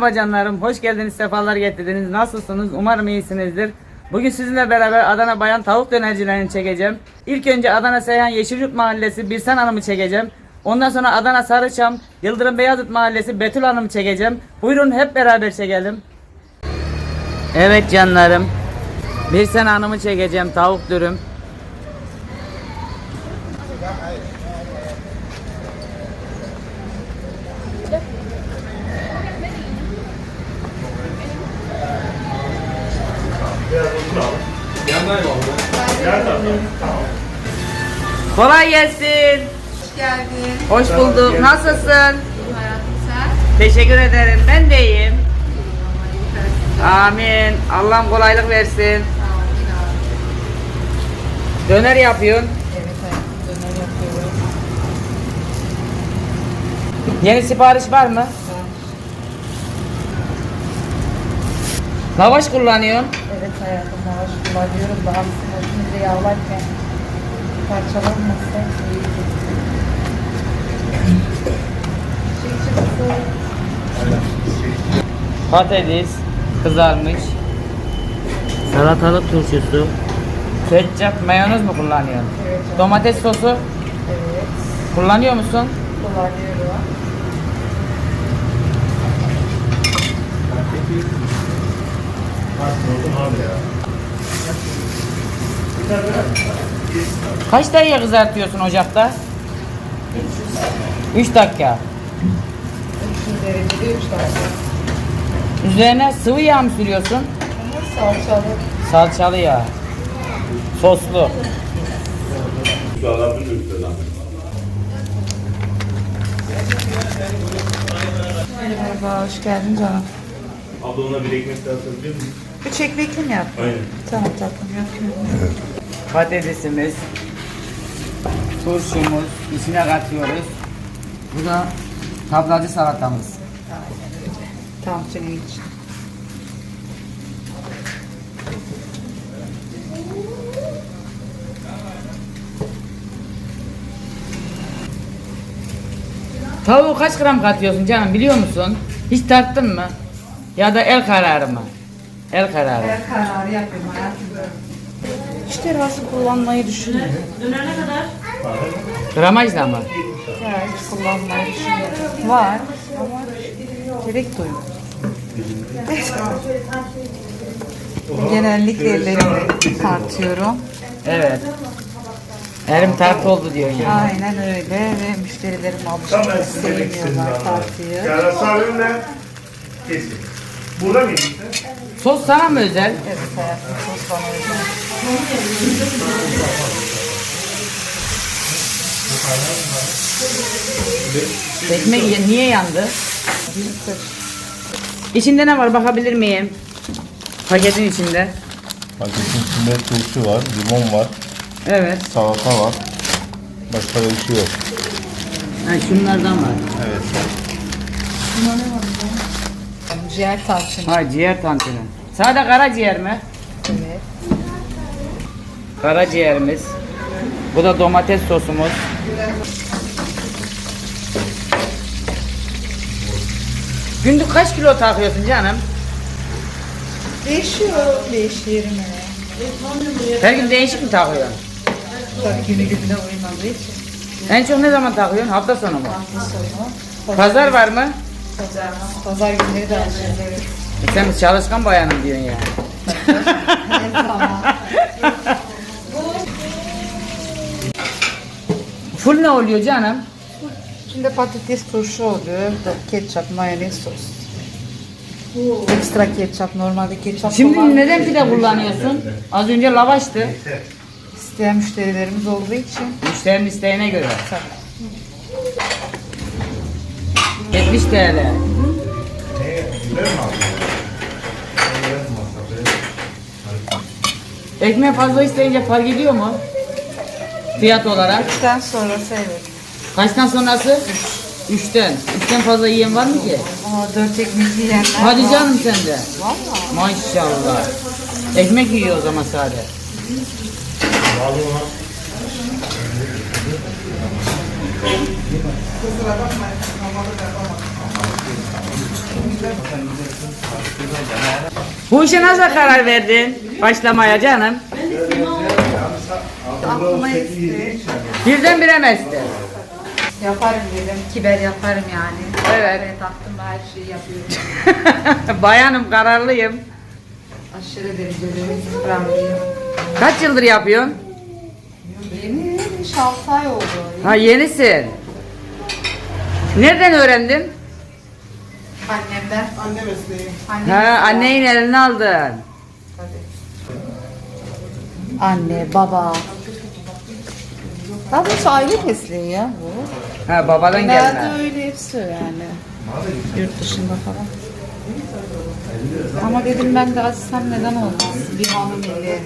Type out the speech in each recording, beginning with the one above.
Merhaba canlarım, hoş geldiniz, sefalar getirdiniz. Nasılsınız? Umarım iyisinizdir. Bugün sizinle beraber Adana Bayan Tavuk Dönercilerini çekeceğim. İlk önce Adana Seyhan Yeşilyurt Mahallesi Birsen Hanım'ı çekeceğim. Ondan sonra Adana Sarıçam, Yıldırım Beyazıt Mahallesi Betül Hanım'ı çekeceğim. Buyurun hep beraber çekelim. Evet canlarım. Birsen Hanım'ı çekeceğim, tavuk dürüm. Kolay gelsin. Hoş geldin. Hoş bulduk. Nasılsın? Hayatım sen. Teşekkür ederim. Ben de iyiyim. Amin. Allah'ım kolaylık versin. Sağ abi. Döner yapıyorsun. Evet hayatım döner yapıyorum. Yeni sipariş var mı? Lavaş kullanıyorsun. Evet hayatım lavaş kullanıyorum. Daha sinirli yağlarken parçalanmazsa iyi. Şey çıktı. Patates kızarmış. Salatalık turşusu. Ketçap, mayonez mi kullanıyorsun? Evet. Domates sosu Evet. kullanıyor musun? Kullanıyorum. Kaç dakika kızartıyorsun ocakta? 3 dakika. 300 derecede 3 dakika. Üzerine sıvı yağ mı sürüyorsun? Salçalı. Salçalı yağ. Soslu. Merhaba, hoş geldin canım. Abla ona bir ekmek daha satabilir misin? Üç ekmekli mi yaptın? Aynen. Tamam tatlım yapıyorum. Patatesimiz. Turşumuz. içine katıyoruz. Bu da tablacı salatamız. Tam senin için. Tavuğu kaç gram katıyorsun canım biliyor musun? Hiç tarttın mı? Ya da el kararı mı? El kararı. Her kararı yapıyorum hayatım. İşte razı kullanmayı düşünüyorum. Gramajla mı? Ya hiç kullanmayı düşünüyorum. Var ama gerek duymuyorum. Genellikle ellerimle tartıyorum. Evet. Elim tart oldu diyor yani. Aynen öyle ve müşterilerim alışveriş sevmiyorlar tartıyı. Yarası abimle kesin. Burada mıydı? Sos sana mı özel? Evet hayatım sos bana özel. Ekmek ye- niye yandı? İçinde ne var bakabilir miyim? Paketin içinde. Paketin içinde turşu var, limon var, Evet. salata var. Başka da bir şey yok. Ha, şunlardan var. Evet. Ciğer tarçını. Ha ciğer tantuni. Sade karaciğer mi? Karaciğerimiz. Bu da domates sosumuz. Günlük kaç kilo takıyorsun canım? Değişiyor. Değişiyor yerine. Her gün değişik mi takıyorsun? Tabii günü gününe uymadığı için. En çok ne zaman takıyorsun? Hafta sonu mu? Hafta sonu. Pazar var mı? Pazar. Pazar günleri de. Evet. E Sen çalışkan bayanım diyorsun ya. Her Full ne oluyor canım? Şimdi patates turşu oluyor. Ketçap, mayonez, sos. Ekstra ketçap. Normalde ketçap Şimdi neden pide kullanıyorsun? Az önce lavaştı. İsteyen müşterilerimiz olduğu için. Müşterinin isteğine göre. Tabii. 70 TL. Ekmeği fazla isteyince fark ediyor mu? Fiyat olarak. Üçten sonrası evet. Kaçtan sonrası? Üçten. Üçten fazla yiyen var mı ki? Aa, dört ekmek yiyenler Hadi var. canım sen de. Valla. Maşallah. Ekmek yiyor o zaman sade. Bu işe nasıl karar verdin? Başlamaya canım. Aklıma esti. Birden esti? Yaparım dedim. Kiber yaparım yani. Evet. Evet aklım her şeyi yapıyorum. Bayanım kararlıyım. Aşırı derecede ısrarlıyım. Kaç yıldır yapıyorsun? Yeni 6 ay oldu. Ha yenisin. Nereden öğrendin? Annemden. Anne mesleği. Anne Ha annenin elini aldın. Anne, baba. Daha doğrusu aile mesleği ya bu. Ha babadan Genelde gelme. öyle hepsi yani. Yurt dışında falan. Ama dedim ben de açsam neden olmaz? Bir hanım eli.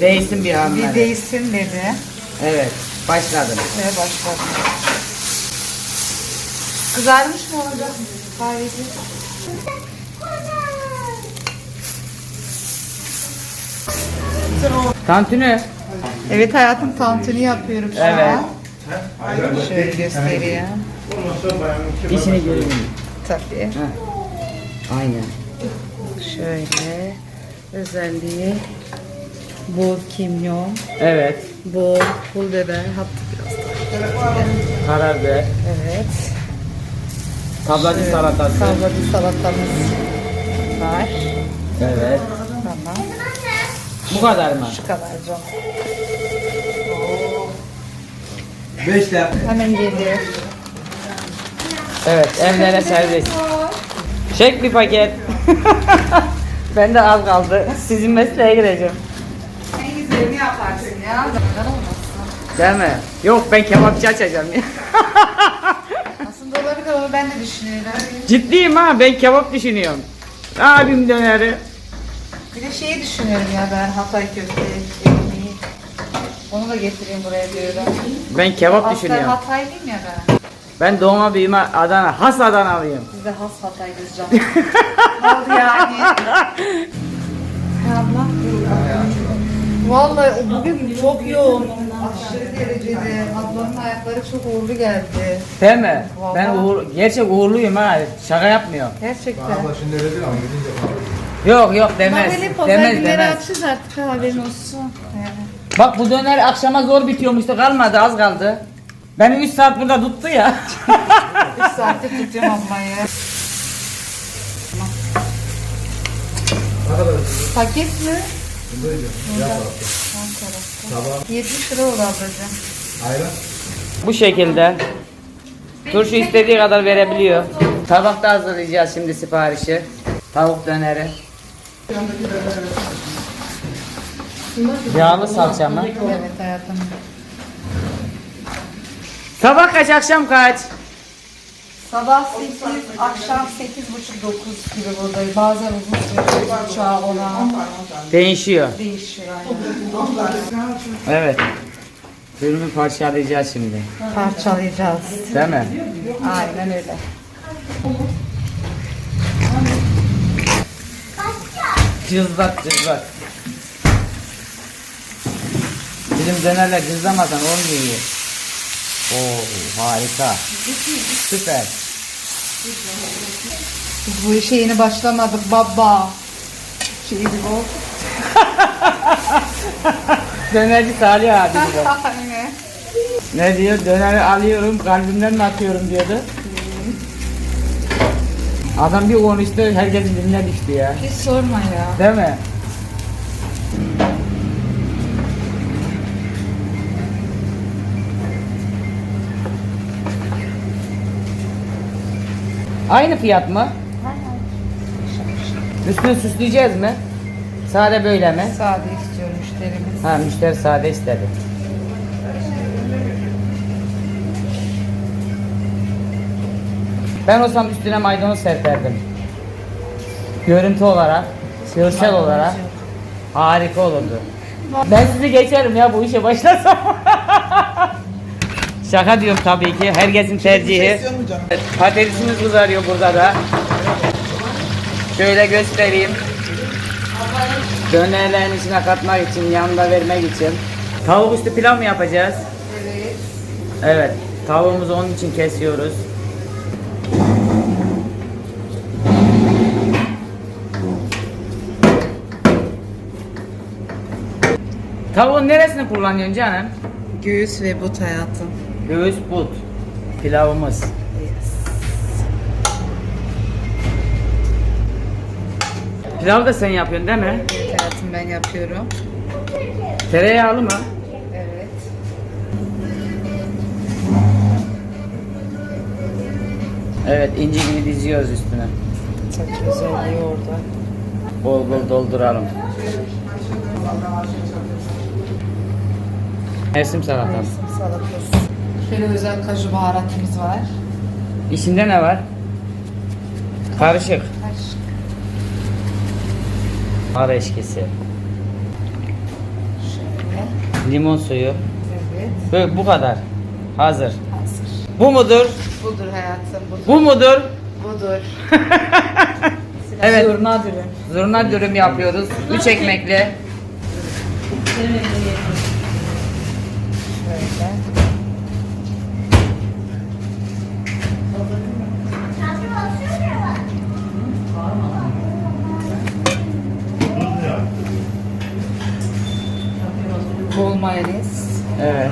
Değilsin bir hanım. Bir değilsin dedi. Evet başladım. Ve başladım. Kızarmış mı olacak? Kahveci. Tantuni. Evet hayatım tantuni yapıyorum şu Evet. an. Şöyle göstereyim. İşini göreyim. Tabii. Aynen. Şöyle özelliği bol kimyon, Evet. bol pul biber, hatta biraz da. Karabiber. Evet. Tablacı salatası. Salvadı salatamız var. Evet. Tamam. Bu kadar mı? Şu kadar canım. Beş dakika. Hemen geliyor. Evet evlere servis. Çek bir paket. ben de az kaldı. Sizin mesleğe gireceğim. En güzelini yaparsın ya. Değil mi? Yok ben kebapçı açacağım ya. Aslında olabilir ama ben de düşünüyorum. Ciddiyim ha ben kebap düşünüyorum. Abim döneri. Bir de şeyi düşünüyorum ya ben Hatay köfte. Onu da getireyim buraya diyorum. Ben kebap Aslen düşünüyorum. Hataylıyım ya ben. Ben doğma büyüme Adana. Has Adanalıyım. Biz de has Hataylıyız canım. ne oldu yani? Abla. Vallahi bugün çok yoğun. Aşırı derecede. Ablamın ayakları çok uğurlu geldi. Değil mi? Ben Vallahi. uğur, gerçek uğurluyum ha. Şaka yapmıyorum. Gerçekten. şimdi öyle değil ama gidince Yok yok demez. Böyle pazar Demez günleri demez. açız artık haberin olsun. Bak bu döner akşama zor bitiyormuştu kalmadı az kaldı. Beni 3 saat burada tuttu ya. 3 saattir tutuyorum ablayı. Paket mi? Tamam. 70 lira oldu ablacığım. Ayran. bu şekilde. Turşu istediği kadar verebiliyor. Tabakta hazırlayacağız şimdi siparişi. Tavuk döneri. Yağlı salça mı? Evet hayatım. Sabah kaç akşam kaç? Sabah 8, akşam 8.30-9 gibi buradayım. Bazen uzun sürüyor. Uçağa ona Değişiyor. değişiyor. Yani. Evet. Dürümü parçalayacağız şimdi. Parçalayacağız. Değil mi? Aynen öyle. Cızlat cızlat. Bizim dönerler cızlamadan olmuyor. Oo harika. Süper. Biz bu işe yeni başlamadık baba. Şeydi bu. Dönerci Salih abi gibi. Ne diyor? Döneri alıyorum kalbimden mi atıyorum diyordu. Adam bir konuştu herkesin diline düştü ya. Hiç sorma ya. Değil mi? Aynı fiyat mı? Üstünü süsleyeceğiz mi? Sade böyle mi? Sade istiyor müşterimiz. Ha müşteri sade istedi. Ben olsam üstüne maydanoz serperdim. Görüntü olarak, görsel olarak harika olurdu. Ben sizi geçerim ya bu işe başlasam. Şaka diyorum tabii ki. Herkesin tercihi. Patatesimiz kızarıyor burada da. Şöyle göstereyim. Dönerlerin içine katmak için, yanında vermek için. Tavuk üstü pilav mı yapacağız? Evet. Evet. Tavuğumuzu onun için kesiyoruz. Tavuğun neresini kullanıyorsun canım? Göğüs ve but hayatım. Göğüs but. Pilavımız. Pilav da sen yapıyorsun değil mi? Evet hayatım ben yapıyorum. Tereyağlı mı? Evet. Evet inci gibi diziyoruz üstüne. Çok güzelliği orada. Bol bol dolduralım. Mevsim salatası. Mevsim salatası. Şöyle özel kaju baharatımız var. İçinde ne var? Karışık. Karışık. Ar eşkisi. Şöyle. Limon suyu. Evet. Böyle bu kadar. Hazır. Hazır. Bu mudur? Budur hayatım. Budur. Bu mudur? Budur. Evet. Zurna dürüm. Zurna dürüm yapıyoruz. 3 ekmekli. Şöyle. Ya. Bol mayonez. Evet.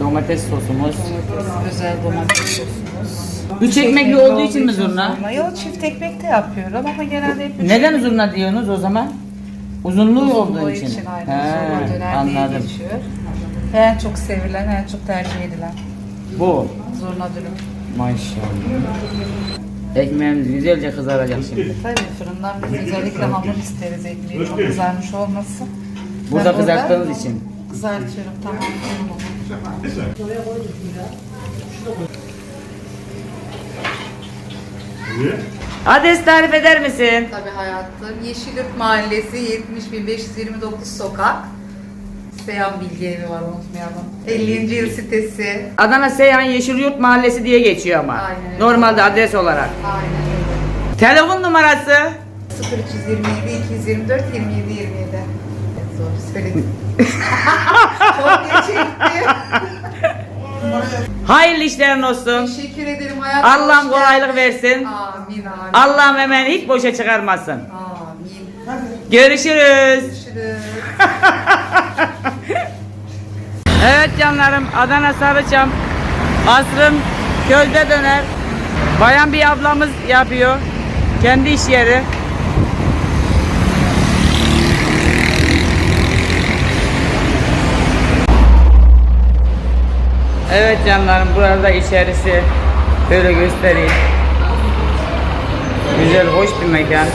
Domates sosumuz. Domates, özel domates sosumuz. Üç ekmekli olduğu için mi zurna? Yok çift ekmek de yapıyorum ama genelde hep üç Neden zurna diyorsunuz o zaman? Uzunluğu Uzunluğu olduğu için. için aynen. He, Zorla döner diye anladım. geçiyor. En çok sevilen, en çok tercih edilen. Bu. Zurna dürüm. Maşallah. Ekmeğimiz güzelce kızaracak şimdi. Tabii fırından biz özellikle hamur isteriz ekmeği çok kızarmış olmasın. Burada Ben kızarttığınız için. Kızartıyorum tamam. Adres tarif eder misin? Tabii hayatım. Yeşilyurt Mahallesi 70529 sokak. Seyhan Bilgi Evi var unutmayalım. 50. yıl sitesi. Adana Seyhan Yeşilyurt Mahallesi diye geçiyor ama. Aynen. Normalde adres olarak. Aynen öyle. Telefon numarası 0327 224 27 27. Evet, Zor söyledim. Çok geçikti. Hayırlı işlerin olsun. Teşekkür ederim hayatım. Allah'ım Hoş kolaylık geldin. versin. Amin amin. Allah'ım hemen hiç boşa çıkarmasın. Amin. Görüşürüz. Görüşürüz. Evet canlarım Adana Sarıçam Asrın Kölde Döner Bayan bir ablamız yapıyor Kendi iş yeri Evet canlarım burada içerisi Böyle göstereyim Güzel hoş bir mekan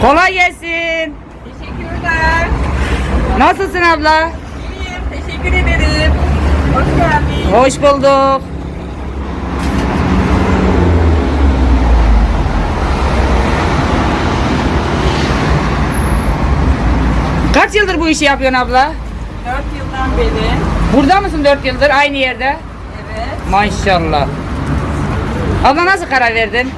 Kolay gelsin Teşekkürler. Nasılsın abla? İyiyim. Teşekkür ederim. Hoş geldin. Hoş bulduk. Kaç yıldır bu işi yapıyorsun abla? 4 yıldan beri. Burada mısın 4 yıldır aynı yerde? Evet. Maşallah. Abla nasıl karar verdin?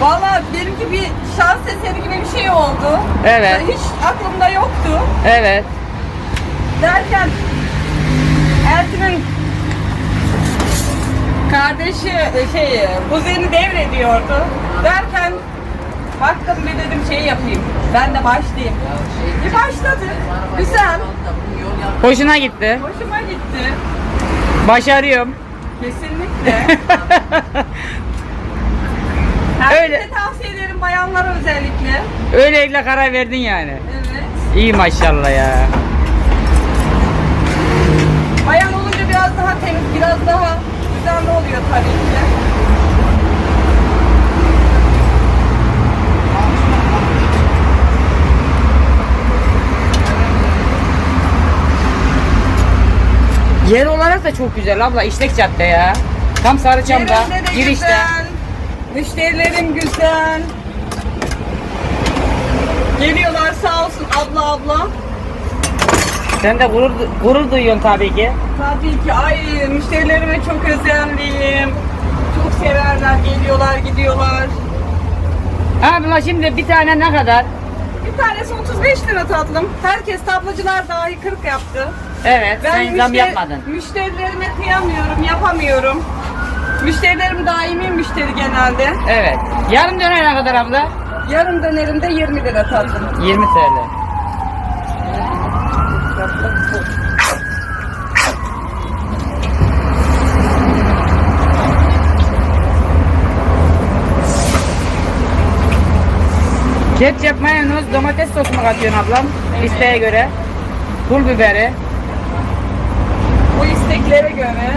Valla benimki bir şans eseri gibi bir şey oldu. Evet. Hiç aklımda yoktu. Evet. Derken kardeşi e, şey kuzeni devrediyordu. Derken baktım bir dedim şey yapayım. Ben de başlayayım. Bir başladı. Güzel. Hoşuna gitti. Hoşuma gitti. Başarıyorum. Kesinlikle. Herkese Öyle. tavsiye ederim bayanlara özellikle. Öylelikle karar verdin yani. Evet. İyi maşallah ya. Bayan olunca biraz daha temiz, biraz daha düzenli oluyor tabii ki. Yer olarak da çok güzel abla. İşlek cadde ya. Tam Sarıçam'da. Yerinde de Girişte. güzel. Müşterilerim güzel. Geliyorlar sağ olsun abla abla. Sen de gurur, gurur duyuyorsun tabii ki. Tabii ki ay müşterilerime çok özenliyim. Çok severler, geliyorlar, gidiyorlar. Abla şimdi bir tane ne kadar? Bir tanesi 35 lira tatlım. Herkes tablacılar dahi 40 yaptı. Evet. sen zam yapmadın. Müşterilerime kıyamıyorum, yapamıyorum. Müşterilerim daimi müşteri genelde. Evet. Yarım döner ne kadar abla? Yarım dönerimde 20 lira tatlım. 20 TL. Ketçap, mayonez, domates sosu mu katıyorsun ablam? İsteğe göre. Pul biberi, Bu isteklere göre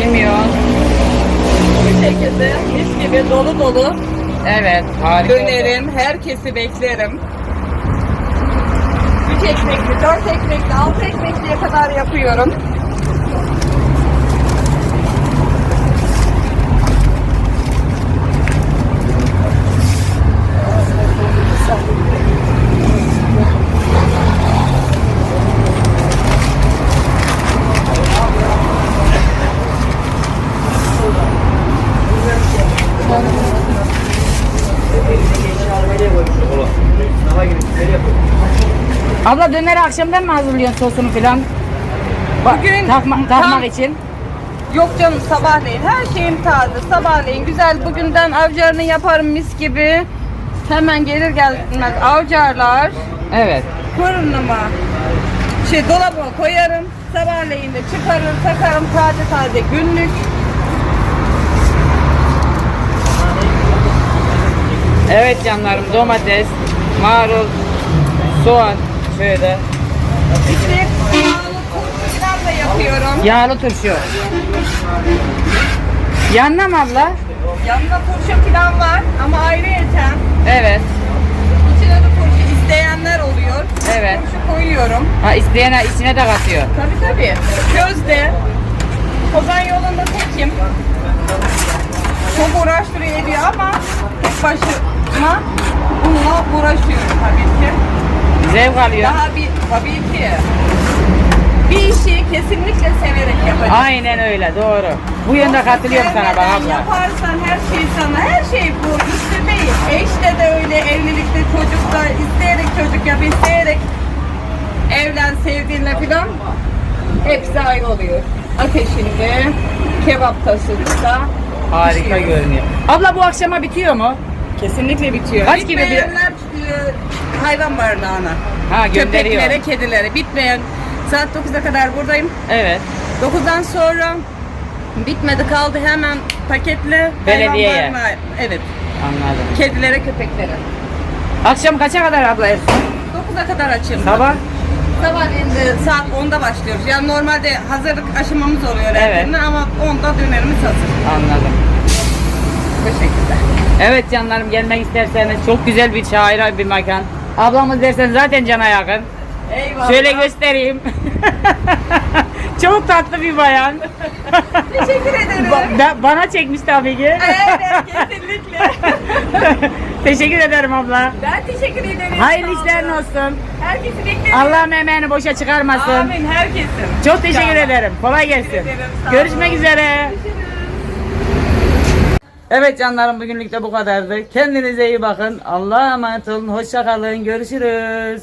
kimyon. bu şekilde mis gibi dolu dolu Evet, harika. dönerim. Herkesi beklerim. 3 ekmekli, 4 ekmekli, 6 ekmekliye kadar yapıyorum. Abla döneri akşamdan mı hazırlıyorsun sosunu filan? Bugün takma, tam- takmak için. Yok canım sabahleyin. Her şeyim taze. Sabahleyin güzel bugünden avcarını yaparım mis gibi. Hemen gelir gelmez avcarlar. Evet. fırınıma şey dolaba koyarım. Sabahleyin de çıkarır takarım. Taze taze günlük. Evet canlarım domates, marul, soğan şöyle. işte yağlı turşu falan da yapıyorum Yağlı turşu. Yanına mı abla? yanında turşu falan var ama ayrıyeten Evet. içine de turşu isteyenler oluyor Evet. turşu koyuyorum Ha isteyene içine de katıyor. Tabii tabii. Közde. Kozan yolunda tekim. Çok uğraştırıyor ediyor ama tek başıma bununla uğraşıyorum tabii ki. Zevk alıyor. Daha bir tabii ki bir işi kesinlikle severek yapacağım. Aynen öyle doğru. Bu yönde katılıyorum sana bak abla. Yaparsan her şey sana, her şey bu. İşte değil. Eşte de öyle, evlilikte, çocukta, isteyerek çocuk yap, isteyerek evlen sevdiğinle filan hepsi ayrı oluyor. Ateşinde, kebap taşında. Harika pişiyor. görünüyor. Abla bu akşama bitiyor mu? Kesinlikle bitiyor. Kaç gibi bir- Bitmeyenler hayvan barınağına. Ha gönderiyor. Köpeklere, kedilere. Bitmeyen saat 9'a kadar buradayım. Evet. 9'dan sonra bitmedi kaldı hemen paketle Belediyeye. hayvan barınağı- Evet. Anladım. Kedilere, köpeklere. Akşam kaça kadar abla Ersun? 9'a kadar açayım. Sabah? Sabahleyin de saat 10'da başlıyoruz. Yani normalde hazırlık aşamamız oluyor Evet. ama 10'da dönerimiz hazır. Anladım. Bu şekilde. Evet canlarım gelmek isterseniz çok güzel bir şair bir mekan. Ablamız dersen zaten cana yakın. Eyvallah. Şöyle göstereyim. çok tatlı bir bayan. Teşekkür ederim. Ba- ben- bana çekmiş tabii ki. Evet kesinlikle. Teşekkür ederim abla. ben teşekkür ederim. Hayırlı Sağ işlerin olun. olsun. Herkesi beklerim. Allah'ım emeğini boşa çıkarmasın. Amin herkesin. Çok teşekkür İnşallah. ederim. Kolay gelsin. ederim, sağ Görüşmek olun. üzere. Evet canlarım bugünlük de bu kadardı. Kendinize iyi bakın. Allah'a emanet olun. Hoşça kalın. Görüşürüz.